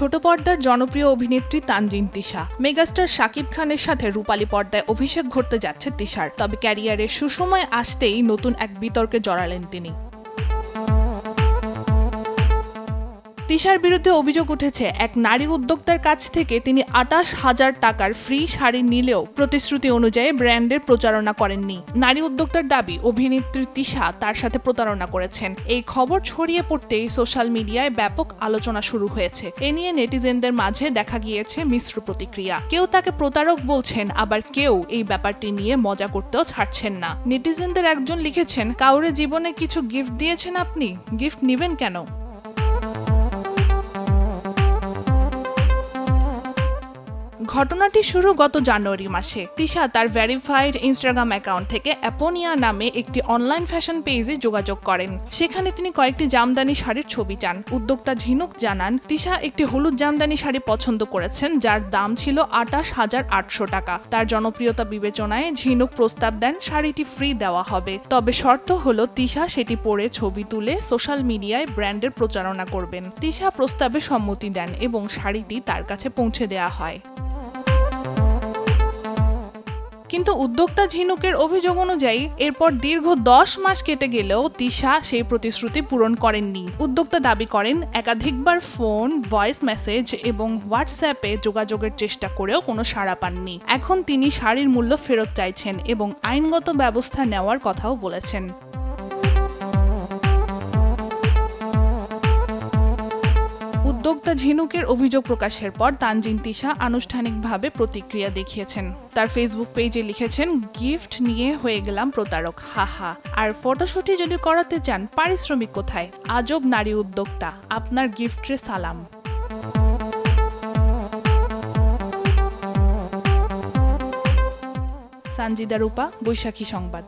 ছোট পর্দার জনপ্রিয় অভিনেত্রী তানজিন তিশা। মেগাস্টার শাকিব খানের সাথে রূপালী পর্দায় অভিষেক ঘটতে যাচ্ছে তিশার। তবে ক্যারিয়ারের সুসময় আসতেই নতুন এক বিতর্কে জড়ালেন তিনি। তিশার বিরুদ্ধে অভিযোগ উঠেছে, এক নারী উদ্যোক্তার কাছ থেকে তিনি আটাশ হাজার টাকার ফ্রি শাড়ি নিলেও প্রতিশ্রুতি অনুযায়ী ব্র্যান্ডের প্রচারণা করেননি। নারী উদ্যোক্তার দাবি, অভিনেত্রী তিশা তার সাথে প্রতারণা করেছেন। এই খবর ছড়িয়ে পড়তেই সোশ্যাল মিডিয়ায় ব্যাপক আলোচনা শুরু হয়েছে। এ নিয়ে নেটিজেনদের মাঝে দেখা গিয়েছে মিশ্র প্রতিক্রিয়া। কেউ তাকে প্রতারক বলছেন, আবার কেউ এই ব্যাপারটি নিয়ে মজা করতেও ছাড়ছেন না। নেটিজেনদের একজন লিখেছেন, কাউরে জীবনে কিছু গিফট দিয়েছেন আপনি? গিফট নেবেন কেন? ঘটনাটি শুরু গত জানুয়ারি মাসে। তিশা তার ভেরিফাইড ইনস্টাগ্রাম অ্যাকাউন্ট থেকে অ্যাপোনিয়া নামে একটি অনলাইন ফ্যাশন পেজে যোগাযোগ করেন। সেখানে তিনি কয়েকটি জামদানি শাড়ির ছবি চান। উদ্যোক্তা ঝিনুক জানান, তিশা একটি হলুদ জামদানি শাড়ি পছন্দ করেছেন, যার দাম ছিল আটাশ হাজার আটশো টাকা। তার জনপ্রিয়তা বিবেচনায় ঝিনুক প্রস্তাব দেন, শাড়িটি ফ্রি দেওয়া হবে। তবে শর্ত হলো, তিশা সেটি পরে ছবি তুলে সোশ্যাল মিডিয়ায় ব্র্যান্ডের প্রচারণা করবেন। তিশা প্রস্তাবে সম্মতি দেন এবং শাড়িটি তার কাছে পৌঁছে দেওয়া হয়। কিন্তু উদ্যোক্তা ঝিনুকের অভিযোগ অনুযায়ী, এরপর দীর্ঘ দশ মাস কেটে গেলেও তিশা সেই প্রতিশ্রুতি পূরণ করেননি। উদ্যোক্তা দাবি করেন, একাধিকবার ফোন, ভয়েস মেসেজ এবং হোয়াটসঅ্যাপে যোগাযোগের চেষ্টা করেও কোনো সাড়া পাননি। এখন তিনি শাড়ির মূল্য ফেরত চাইছেন এবং আইনগত ব্যবস্থা নেওয়ার কথাও বলেছেন। উদ্যোক্তা ঝিনুকের অভিযোগ প্রকাশের পর তানজিন তিশা আনুষ্ঠানিকভাবে প্রতিক্রিয়া দেখিয়েছেন। তার ফেসবুক পেজে লিখেছেন, গিফট নিয়ে হয়ে গেলাম প্রতারক হাহা আর ফটোশুটি যদি করাতে চান, পারিশ্রমিক কোথায়? আজব নারী উদ্যোক্তা, আপনার গিফটে সালাম। সানজিদা রূপা, বৈশাখী সংবাদ।